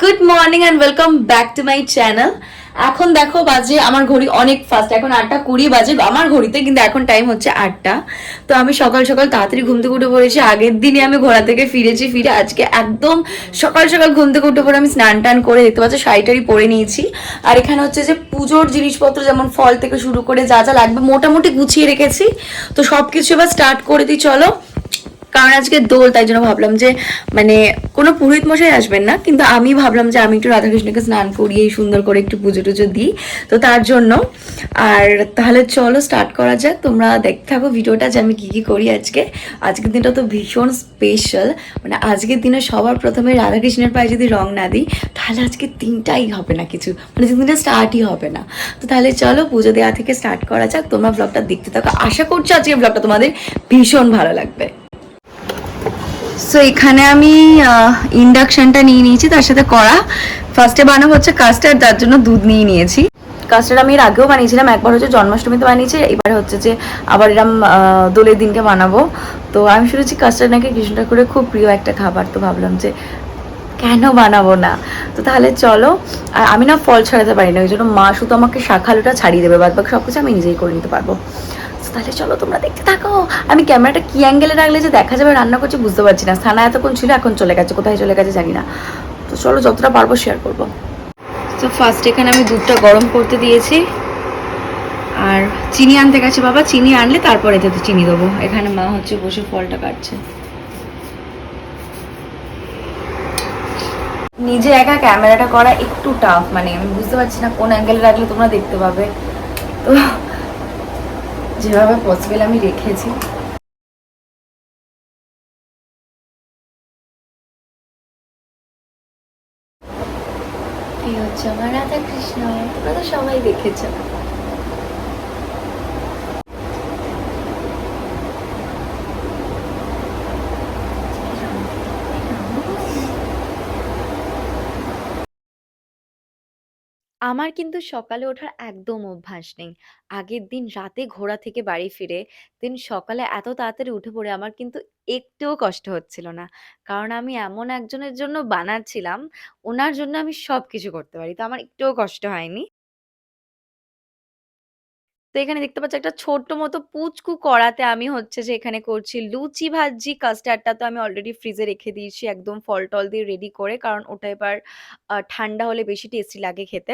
Good morning and welcome back to my channel এখন দেখো বাজে, আমার ঘড়ি অনেক ফাস্ট এখন আটটা কুড়ি বাজে, আমার ঘড়িতে কিন্তু এখন টাইম হচ্ছে আটটা। তো আমি সকাল সকাল তাড়াতাড়ি ঘুম থেকে উঠে পড়েছি, আগের দিনই আমি ঘোড়া থেকে ফিরেছি, ফিরে আজকে একদম সকাল সকাল ঘুম থেকে উঠে পড়ে আমি স্নান টান করে দেখতে পাচ্ছি শাড়িটারি পরে নিয়েছি। আর এখানে হচ্ছে যে পুজোর জিনিসপত্র যেমন ফল থেকে শুরু করে যা যা লাগবে, মোটামুটি গুছিয়ে রেখেছি। তো সব কিছু এবার স্টার্ট করে দিই, চলো। কারণ আজকে দোল, তাই জন্য ভাবলাম যে মানে কোনো পুরোহিত মশাই আসবেন না, কিন্তু আমি ভাবলাম যে আমি একটু রাধাকৃষ্ণকে স্নান করিয়ে সুন্দর করে একটু পুজো টুজো দিই। তো তার জন্য, আর তাহলে চলো স্টার্ট করা যাক। তোমরা দেখতে থাকো ভিডিওটা যে আমি কী কী করি আজকে। আজকের দিনটা তো ভীষণ স্পেশাল মানে আজকের দিনে সবার প্রথমে রাধাকৃষ্ণের পায়ে যদি রং না দিই, তাহলে আজকে তিনটাই হবে না কিছু। মানে দিনটা স্টার্টই হবে না। তো তাহলে চলো পুজো দেওয়া থেকে স্টার্ট করা যাক। তোমরা ব্লগটা দেখতে থাকো। আশা করছি আজকে ব্লগটা তোমাদের ভীষণ ভালো লাগবে। সো এখানে আমি ইন্ডাকশনটা নিয়ে নিয়েছি, তার সাথে কড়া। ফার্স্টে বানাবো হচ্ছে কাস্টার্ড তার জন্য দুধ নিয়ে নিয়েছি। কাস্টার্ড আমি এর আগেও বানিয়েছিলাম, একবার হচ্ছে জন্মাষ্টমীতে বানিয়েছি, এবার হচ্ছে যে আবার এরম দোলের দিনকে বানাবো। তো আমি শুনেছি কাস্টার্ড নাকি কৃষ্ণ ঠাকুরের খুব প্রিয় একটা খাবার, তো ভাবলাম যে কেন বানাবো না? তো তাহলে চলো, আর আমি না ফল ছাড়াতে পারি না, ওই জন্য মা শুধু আমাকে শাখালুটা ছাড়িয়ে দেবে বাদ বাকি সব কিছু আমি নিজেই করে নিতে পারব। তাহলে চলো তোমরা দেখতে থাকো। আমি ক্যামেরাটা কি অ্যাঙ্গেলে রাখলে যে দেখা যাবে, রান্না করছি বুঝতে পারছি না। স্থানা এতক্ষণ ছিল, এখন চলে গেছে। কোথায় চলে গেছে জানি না। তো চলো যতটা পারব শেয়ার করব। তো ফার্স্ট এখানে আমি দুধটা গরম করতে দিয়েছি। আর চিনি আনতে গেছে বাবা। চিনি আনলে তারপরে এতে চিনি দেবো। এখানে মা হচ্ছে বসে ফলটা কাটছে। নিজে একা ক্যামেরাটা করা একটু টাফ মানে আমি বুঝতে পারছি না কোন অ্যাঙ্গেলে রাখলে তোমরা দেখতে পাবে। তো যেভাবে পসিবল আমি রেখেছি। আমার রাধা কৃষ্ণ তোমরা তো সবাই দেখেছ। আমার কিন্তু সকালে ওঠার একদম অভ্যাস নেই। আগের দিন রাতে ঘোড়া থেকে বাড়ি ফিরে দিন সকালে এত তাড়াতাড়ি উঠে পড়ে আমার কিন্তু একটুও কষ্ট হচ্ছিল না। কারণ আমি এমন একজনের জন্য বানাচ্ছিলাম, ওনার জন্য আমি সব কিছু করতে পারি। তো আমার একটুও কষ্ট হয়নি। তো এখানে দেখতে পাচ্ছ একটা ছোট্ট মতো পুচকু কড়াতে আমি হচ্ছে যে এখানে করছি লুচি ভাজছি। কাস্টার্ডটা তো আমি অলরেডি ফ্রিজে রেখে দিয়েছি একদম ফল-টল দিয়ে রেডি করে। কারণ ওটা এবার ঠান্ডা হলে বেশি টেস্টি লাগে খেতে।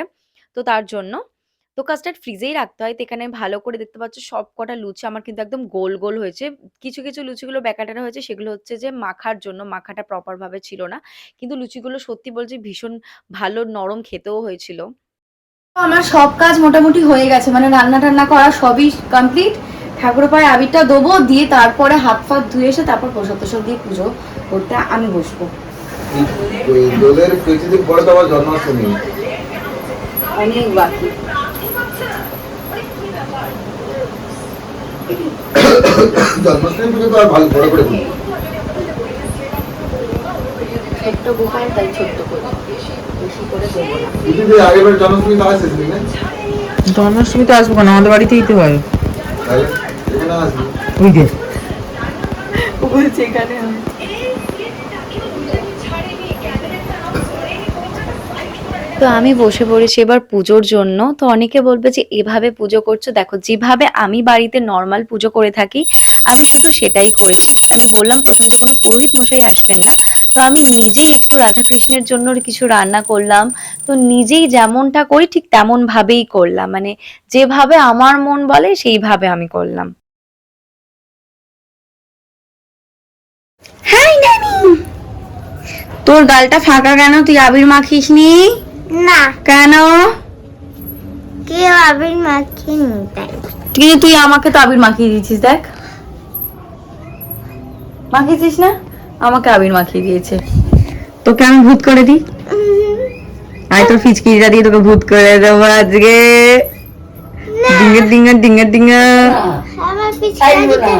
তো তার জন্য। তো কাস্টার্ড ফ্রিজেই রাখতে হয়। তো এখানে ভালো করে দেখতে পাচ্ছ সবকটা লুচি আমার কিন্তু একদম গোল, গোল হয়েছে। কিছু, কিছু লুচিগুলো ব্যাকাটারা হয়েছে সেগুলো হচ্ছে যে মাখার জন্য, মাখাটা প্রপার ভাবে ছিল না। কিন্তু লুচিগুলো সত্যি বলছি ভীষণ ভালো নরম খেতেও হয়েছিল। আমার সব কাজ মোটামুটি হয়ে গেছে। মানে রান্না টান্না করা সবই কমপ্লিট ঠাকুরের পায়ে আবিরটা দেবো দিয়ে তারপরে হাত ফাত ধুয়ে এসে তারপর প্রসাদ প্রসাদ দিয়ে পুজো করতে আমি বসবো। দোলের কিছুদিন পরে তো আবার জন্মাষ্টমী। অনেক বাকি। জন্মাষ্টমী পুজো তো আর ভালো বড় করে ছোট্ট গোপাল তাই ছোট্ট করে। বেশি করে দেবো না। দিদি আগের বার জন্মাষ্টমী তো আসব কেন? আমাদের বাড়িতেই তো হয়। ওই যে। বলছে এখানে তো আমি বসে পড়েছি এবার পুজোর জন্য। তো অনেকে বলবে যে এভাবে পুজো করছ। দেখো যেভাবে আমি বাড়িতে নর্মাল পুজো করে থাকি, আমি শুধু সেটাই করেছি। আমি বললাম ১ম যে কোনো পুরোহিত মশাই আসবেন না। তো আমি নিজেই একটু রাধাকৃষ্ণের জন্য কিছু রান্না করলাম। তো নিজেই যেমনটা করি ঠিক তেমনভাবেই করলাম। মানে যেভাবে আমার মন বলে সেইভাবে আমি করলাম। তোর গালটা ফাঁকা কেন তুই আবির মাখিস নি না। কেন? কেউ আবির মাখিনি তাই কিন্তু তুই আমাকে তো আবির মাখিয়ে দিয়েছিস দেখ। মাখিয়েছিস না? আমাকে আবির মাখিয়ে দিয়েছে। তোকে আমি ভূত করে দিই? আয় তোর ফিচকিরিটা দিয়ে তোকে ভূত করে দেবো আজকে। ডিঙ্গা ডিঙ্গা ডিঙ্গা ডিঙ্গা আমার পিছনে দিতে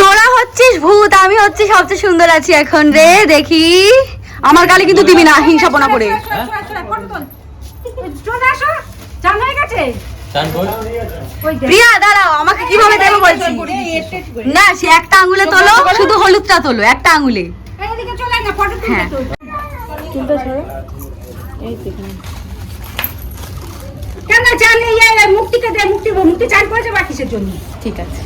তোরা হচ্ছিস ভূত আমি হচ্ছি সবচেয়ে সুন্দর আছি এখন রে দেখি। আমার গালে কিন্তু দিবি না হিংসাপনা করে। প্রিয়া দাঁড়াও আমাকে কীভাবে দেবো বলছি? না সে একটা আঙ্গুলে তোলো শুধু হলুদটা তোলো একটা আঙ্গুলে হ্যাঁ। কেন চাল ইয়ে মুক্তিকে দে মুক্তি মুক্তি চাল করেছে বা জন্য? ঠিক আছে।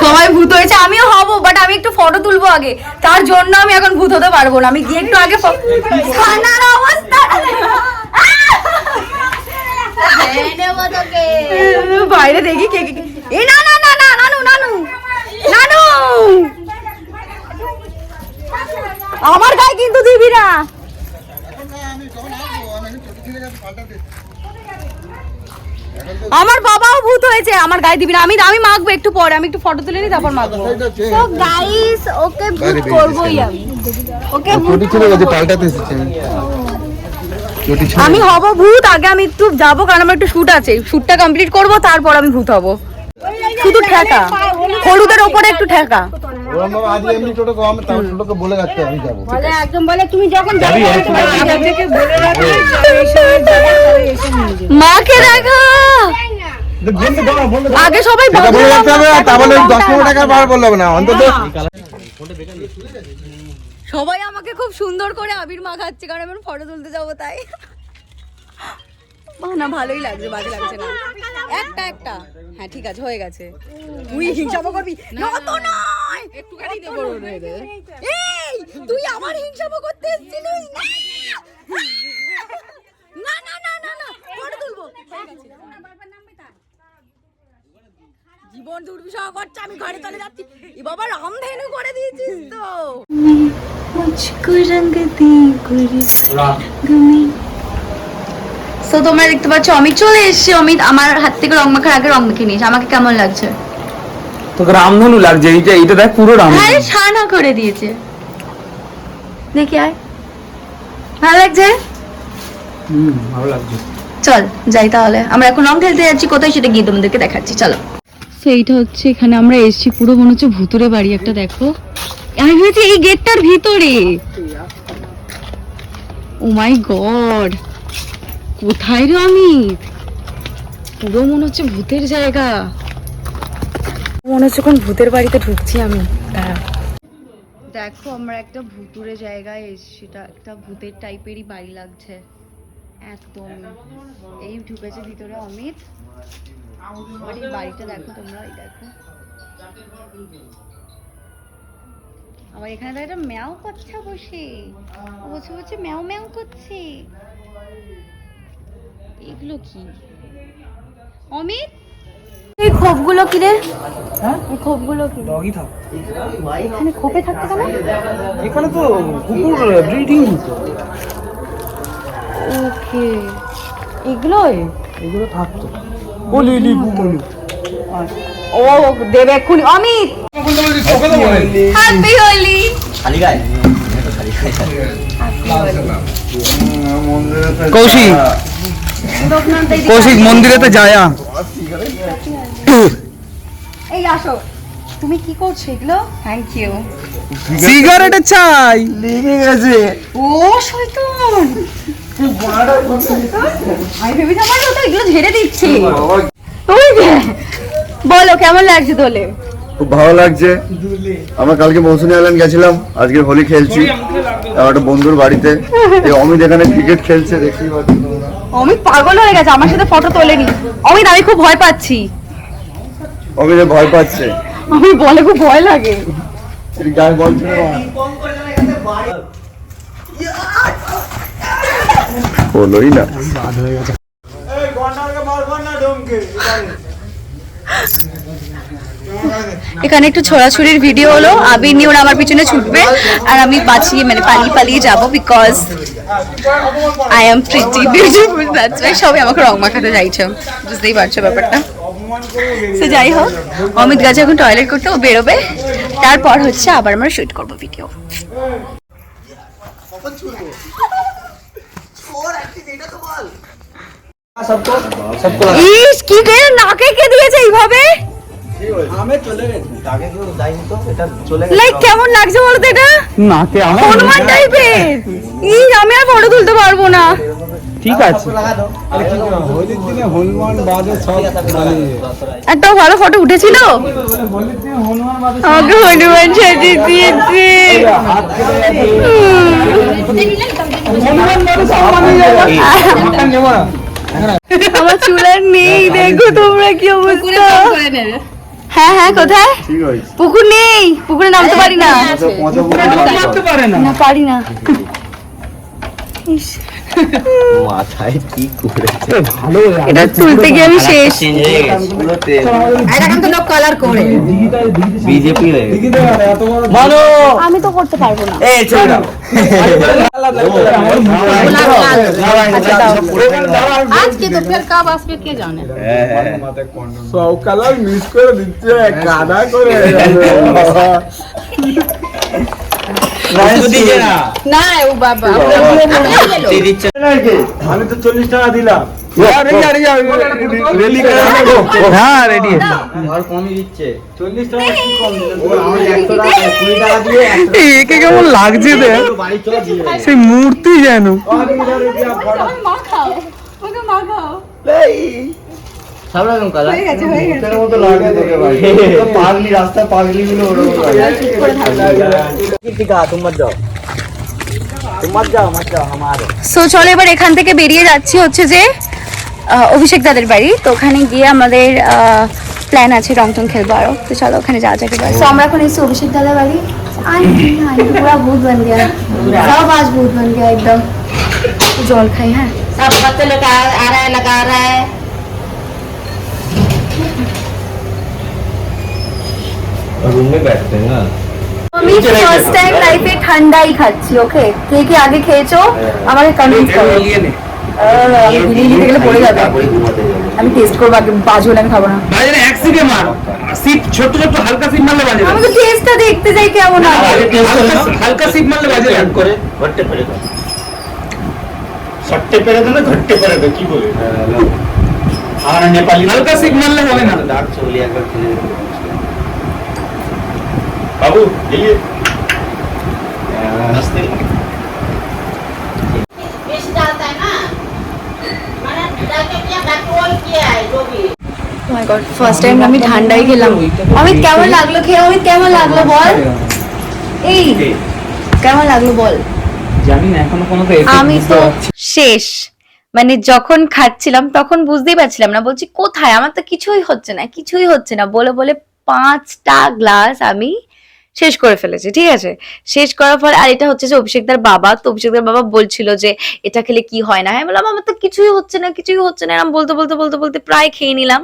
সবাই ভূত হয়েছে, আমিও হব বাট আমি একটু ফটো তুলবো আগে। তার জন্য আমি এখন ভূত হতে পারব না। আমি গিয়ে একটু আগে বাইরে দেখি কে কে না না না না, নানু নানু। নানু! আমার গায়ে কিন্তু দিবি না আমি যখন আসব আমি ছোট ছেলে কাছে পাল্টাতে আমার বাবাও ভূত হয়েছে আমার গায়ে দিবি না। আমি আমি মাখবো একটু পরে আমি একটু ফটো তুলে নিই তারপর মাখবো। তো গাইস ওকে ভূত করবোই আমি। ওকে ভূত ছেলে কাছে পাল্টাতে এসেছি। আমি আমি হব ভূত আগে আমি একটু যাব কারণ আমার একটু শুট আছে। শুটটা কমপ্লিট করব তারপর আমি ভূত হব। শুধু ঠেকা। হলুদের ওপরে একটু ঠেকা। ওরম বাবা আজ এমনি ছোট কম তাও ছোটকে বলে রাখতে আমি যাব বলে একদম বলে তুমি যখন যাবে মাকে দেখা! আগে সবাই সেটা বলে রাখতে হবে তা বলে এখন দশ পনেরো টাকার বার বললে না অন্তত। সবাই আমাকে খুব সুন্দর করে আবির মা মাখাচ্ছে কারণ আমি ফটো তুলতে যাব তাই। না ভালোই লাগছে বাজে লাগছে না। একটা একটা। হ্যাঁ ঠিক আছে হয়ে গেছে। তুই হিংসামো করবি? না তো একটুখানি দেবো এই তুই আমার হিংসামো করতে এসেছিলিস? না! না না না না ফটো তুলবো। জীবন দুর্বিষহ করছে আমি ঘরে চলে যাচ্ছি। এ বাবা রামধেনু করে দিয়েছিস তো। মুঝকো রঙ দি তো তোমরা দেখতে পাচ্ছ অমিত চলে এসেছে। অমিত আমার হাত থেকে রং মাখার আগে রং মেখে নিয়েছে। আমাকে কেমন লাগছে? তোকে রামধনু লাগছে এইটা এইটা দেখ পুরো রামধনু আরে ছানা করে দিয়েছে। দেখি আয়। ভালো লাগছে? হুম ভালো লাগছে। চল যাই তাহলে। আমরা এখন রং খেলতে যাচ্ছি কোথায় সেটা গিয়ে তোমাদেরকে দেখাচ্ছি চলো। তো এইটা হচ্ছে এখানে আমরা এসেছি পুরো মনে হচ্ছে ভুতুরে বাড়ি একটা দেখো। আমি ভেবেছি এই গেটটার ভিতরে। Oh my God. কোথায় রে আমি? পুরো মনে হচ্ছে ভূতের জায়গা। মনে হচ্ছে কোন ভূতের বাড়িতে ঢুকছি আমি। দেখো, আমরা একটা ভুতুরে জায়গায় এসেছি এটা একটা ভূতের টাইপেরই বাড়ি লাগছে। একদম এই ঢুকেছে ভিতরে অমিত। এই বাড়িটা দেখো তোমরা, এই দেখো। আবার এখানে তো একটা ম্যাও করছে বসে। বসে বসে ম্যাও ম্যাও করছে। এগুলো কি? অমিত? এই খোপগুলো কি রে? এই খোপগুলো কি ডগি থাক। এখানে খোপে থাকতে কেন? এখানে তো কুকুর ব্রিডিং হতো ওকে। এগুলোই? এগুলো থাকতো। ও লিলি বুমলু ও দেবে এক্ষুনি। অমিত! হ্যাপি হোলি কৌশিক। কৌশিক মন্দিরেতে যায়া। এই আসো। তুমি কি করছ এগুলো? থ্যাংক ইউ সিগারেট চাই। লেগে গেছে। ও শয়তান! আমি ভেবেছি আমার তো এগুলো ঝেড়ে দিচ্ছি। বলো কেমন লাগছে তোলে? খুব ভালো লাগছে। আমরা কালকে মৌসুমী আইল্যান্ড গেছিলাম আজকে হোলি খেলছি। আমার একটা বন্ধুর বাড়িতে এই অমিত এখানে ক্রিকেট খেলছে দেখতেই পাচ্ছি অমিত পাগল হয়ে গেছে আমার সাথে ফটো তোলেনি। অমিত আমি খুব ভয় পাচ্ছি। অমিত ভয় পাচ্ছে। আমি বলে খুব ভয় লাগে। গায়ে বল ছিল না। হলোই না। এখানে একটু ছোড়াছুড়ির ভিডিও হলো। আবির নিয়ে আমার পিছনে ছুটবে। আর আমি বাঁচিয়ে মানে পালিয়ে পালিয়ে যাব because I am pretty beautiful that's why সবাই আমাকে রং মাখাতে চাইছে। বুঝতেই পারছ ব্যাপারটা? তো যাই হোক, অমিত গেছে এখন টয়লেট করতে ও বেরোবে। তারপর হচ্ছে আবার আমরা শুট করব ভিডিও ইস কে নাকে কে দিয়েছে এইভাবে? লাইক কেমন লাগছে এটা? নাকে আমার হনুমান টাইপের ই আমি আর ফটো তুলতে পারব না। ঠিক আছে। একটা ভালো ফটো উঠেছিল? আমাকে হনুমান সাজিয়ে দিয়েছে। আমার চুলার নেই দেখো তোমরা কি অবস্থা? হ্যাঁ হ্যাঁ কোথায়? পুকুর নেই। পুকুরে নামতে পারি না। পারে না। না। পারি না। ইস, মাথায় কি করেছে? ভালো এটা তুলতে গিয়ে আমি শেষ। এখন তো লোক কালার করে। বিজেপি হয়ে গেছে। আমি তো করতে পারব না। এই চল আজকে তো ফের কাব আসবে কে জানে? সব কালার মিস করে দিচ্ছে কাদা করে। না। ও বাবা আমি তো চল্লিশ টাকা দিলাম। হ্যাঁ রেডি একে কেমন লাগছে দেখ। বাড়ি চলে দিয়ে সেই মূর্তি যেন সব রকম কালার ভূতের মতো লাগে তোকে ভাই তো পাগলি রাস্তায় পাগলি গুলো ওরকম লাগে টিকা তুম মত যাও তুম মত যাও মত যাও हमारे সো চলো এবার এখান থেকে বেরিয়ে যাচ্ছি হচ্ছে যে আহ, অভিষেক দাদের বাড়ি তো ওখানে গিয়ে আমাদের প্ল্যান আছে রং টং খেলবো আরো তো চলো ওখানে যাওয়া যাক এবার তো আমরা এখন এসেছি অভিষেক দাদার বাড়ি आंटी आंटी पूरा भूत बन गया सब आज भूत बन गया एकदम तो जल खाई हाँ सब बच्चे लोग आ आ रहा है लगा रहा है रूम में बैठते हैं ना আমি ফার্স্ট টাইম লাইফে ঠান্ডাই খাচ্ছি ওকে কে কে আগে খেয়েছো আমাকে কনভিন্স করো আহ, আমি হিলি হিলি গেলে পড়ে যাবে তারপরে ঘুমাতে যাবো আমি টেস্ট করবো আগে বাজ হলে আমি খাবো না বাজে না এক সিপে মার সিপ ছোট ছোট হালকা সিপ মারলে বাজে না আমি তো টেস্টটা দেখতে চাই কেমন হবে হালকা- হালকা সিপ মারলে বাজে না করে ঘটতে পেরে দাও সট্টে পেরে দো না ঘট্টে পেরে দো কি বলে আমার নেপালি হালকা সিপ মারলে হবে না দাঁত চলি একবার খেলে है जो भी মাই গড ফার্স্ট টাইম আমি ঠান্ডাই খেলাম অমিত কেমন লাগলো খেয়ে অমিত কেমন লাগলো বল এই কেমন লাগলো বল জানি না এখনো কোনো তো আমি তো শেষ মানে যখন খাচ্ছিলাম তখন বুঝতেই পারছিলাম না বলছি কোথায় আমার তো কিছুই হচ্ছে না কিছুই হচ্ছে না বলে বলে পাঁচটা গ্লাস আমি শেষ করে ফেলেছি, ঠিক আছে? শেষ করার পর, আর এটা হচ্ছে যে অভিষেকদার বাবা, তো অভিষেকদার বাবা বলছিল যে, এটা খেলে কি হয় না? হ্যাঁ বললাম, আমার তো কিছুই হচ্ছে না, কিছুই হচ্ছে না। এরকম বলতে বলতে বলতে বলতে প্রায় খেয়ে নিলাম।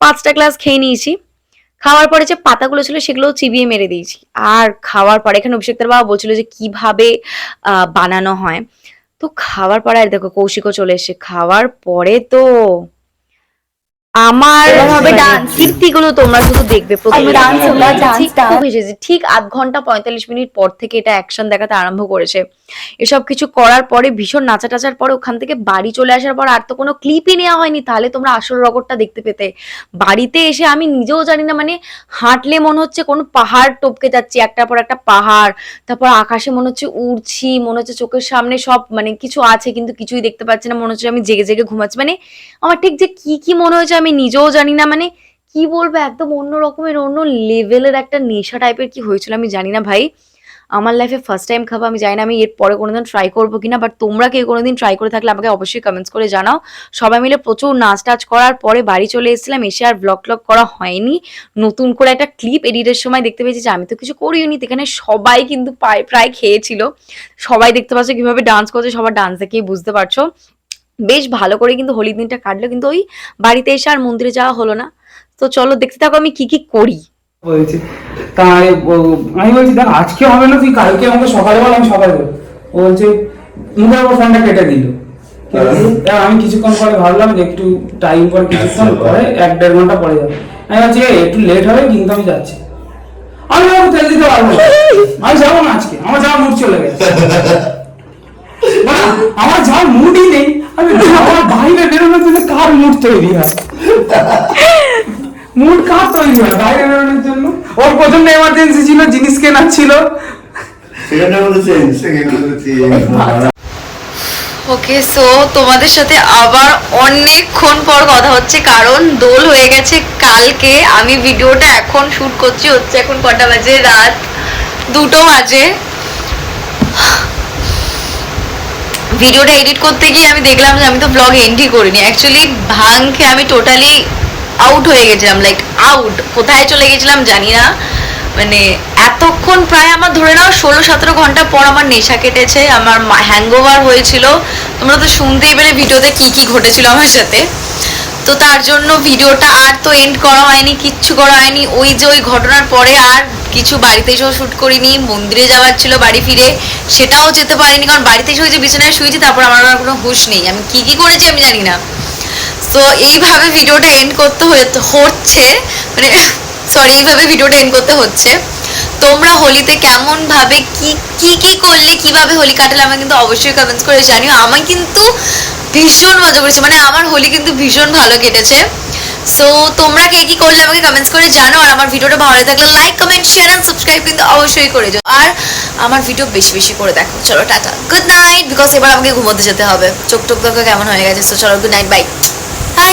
পাঁচটা গ্লাস খেয়ে নিয়েছি। খাওয়ার পরে যে পাতাগুলো ছিল সেগুলো চিবিয়ে মেরে দিয়েছি। আর খাওয়ার পরে এখানে অভিষেকদার বাবা বলছিল যে, কীভাবে বানানো হয়? তো খাওয়ার পরে, আর দেখো কৌশিকও চলে এসে খাওয়ার পরে তো আমার হবে ডান্স কীর্তিগুলো তোমরা শুধু দেখবে প্রথমে ডান্স খুব এসেছে ঠিক আধ ঘণ্টা পঁয়তাল্লিশ মিনিট পর থেকে এটা অ্যাকশন দেখাতে আরম্ভ করেছে। এসব কিছু করার পরে ভীষণ নাচা টাচার পরে ওখান থেকে বাড়ি চলে আসার পর আর তো কোনো ক্লিপই নেওয়া হয়নি। তাহলে তোমরা আসল রগরটা দেখতে পেতে। বাড়িতে এসে আমি নিজেও জানি না মানে হাঁটলে মনে হচ্ছে কোনো পাহাড় টপকে যাচ্ছি একটার পর একটা পাহাড় তারপর আকাশে মনে হচ্ছে উড়ছি মনে হচ্ছে চোখের সামনে সব মানে কিছু আছে কিন্তু কিছুই দেখতে পাচ্ছি না মনে হচ্ছে আমি জেগে জেগে ঘুমাচ্ছি। মানে আমার ঠিক যে কি কি মনে হয়েছে আমি নিজেও জানি না মানে কি বলব, একদম অন্য রকমের, অন্য লেভেলের একটা নেশা টাইপের কি হয়েছিল আমি জানি না ভাই। আমার লাইফে ফার্স্ট টাইম খাব, আমি জানি না আমি এর পরে কোনোদিন ট্রাই করব কিনা বাট তোমরা কেউ কোনোদিন ট্রাই করে থাকলে আমাকে অবশ্যই কমেন্টস করে জানাও। সবাই মিলে প্রচুর নাচ টাচ করার পরে বাড়ি চলে এসেছিলাম, এসে আর ব্লগ ট্লগ করা হয়নি। নতুন করে একটা ক্লিপ এডিটের সময় দেখতে পেয়েছি যে, আমি তো কিছু করিনি এখানে সবাই কিন্তু প্রায় প্রায় খেয়েছিল। সবাই দেখতে পাচ্ছ কীভাবে ডান্স করছে, সবার ডান্স দেখেই বুঝতে পারছ। বেশ ভালো করে কিন্তু হোলির দিনটা কাটলো কিন্তু ওই বাড়িতে এসে আর মন্দিরে যাওয়া হলো না। তো চলো দেখতে থাকো আমি কি কি করি। বলছি তাই আমি বলছি দেখ আজকে হবে না তুই কালকে আমাকে সকালে বল আমি সকালে বল। ও বলছে মুখের ফোনটা কেটে দিল। আমি কিছুক্ষণ পরে ভাবলাম যে একটু টাইম পরে কিছুক্ষণ পরে এক দেড় ঘণ্টা পরে যাবে। আমি "এই, একটু লেট হবে কিন্তু আমি যাচ্ছি। আমি তেল দিতে পারব আমি যাব না আজকে আমার যাওয়ার মুড চলে গেছে। না, আমার যাওয়ার মুডই নেই আমি আমার বাইরে বেরোনোর জন্য কার মুড তৈরি হয়? মুড কার তৈরি হয়? বাইরে বেরোনোর জন্য? ওর প্রথমটা এমার্জেন্সি ছিল জিনিস কেনার ছিল। ওকে সো তোমাদের সাথে আবার অনেকক্ষণ পর কথা হচ্ছে কারণ দোল হয়ে গেছে কালকে। আমি ভিডিওটা এখন শুট করছি হচ্ছে এখন কটা বাজে? রাত দুটো বাজে। ভিডিওটা এডিট করতে গিয়ে আমি দেখলাম যে আমি তো ব্লগ এন্ডই করিনি। অ্যাকচুয়ালি ভাং খেয়ে আমি টোটালি আউট হয়ে গেছিলাম লাইক আউট কোথায় চলে গেছিলাম জানি না। মানে এতক্ষণ প্রায় আমার ধরে নাও ষোলো সতেরো ঘণ্টা পর আমার নেশা কেটেছে, আমার হ্যাংওভার হয়েছিল। তোমরা তো শুনতেই পেলে ভিডিওতে কি কি ঘটেছিল আমার সাথে। তো তার জন্য ভিডিওটা আর তো এন্ড করা হয়নি, কিচ্ছু করা হয়নি। ওই যে ওই ঘটনার পরে আর কিছু বাড়িতে এসেও শ্যুট করিনি, মন্দিরে যাওয়ার ছিল বাড়ি ফিরে, সেটাও যেতে পারিনি, কারণ বাড়িতে এসে যে বিছানায় শুয়েছি, তারপর আমার আর কোনো হুঁশ নেই। আমি কি কি করেছি আমি জানি না। তো এইভাবে ভিডিওটা এন্ড করতে হচ্ছে মানে সরি এইভাবে ভিডিওটা এন্ড করতে হচ্ছে। তোমরা হোলিতে কেমন ভাবে কি কি কি করলে, কীভাবে হোলি কাটালে আমাকে কিন্তু অবশ্যই কমেন্টস করে জানিও। আমি কিন্তু ভীষণ মজা করেছি মানে আমার হোলি কিন্তু ভীষণ ভালো কেটেছে। সো তোমরা কে কি করলে আমাকে কমেন্টস করে জানো আর আমার ভিডিওটা ভালো লাগলে like comment share and subscribe কিন্তু অবশ্যই করে দিও। আর আমার ভিডিও বেশি বেশি করে দেখো। চলো, টাটা। গুড নাইট বিকজ এবার আমাকে ঘুমোতে যেতে হবে। চোখ টোক কেমন হয়ে গেছে। তো চলো গুড নাইট বাই বাই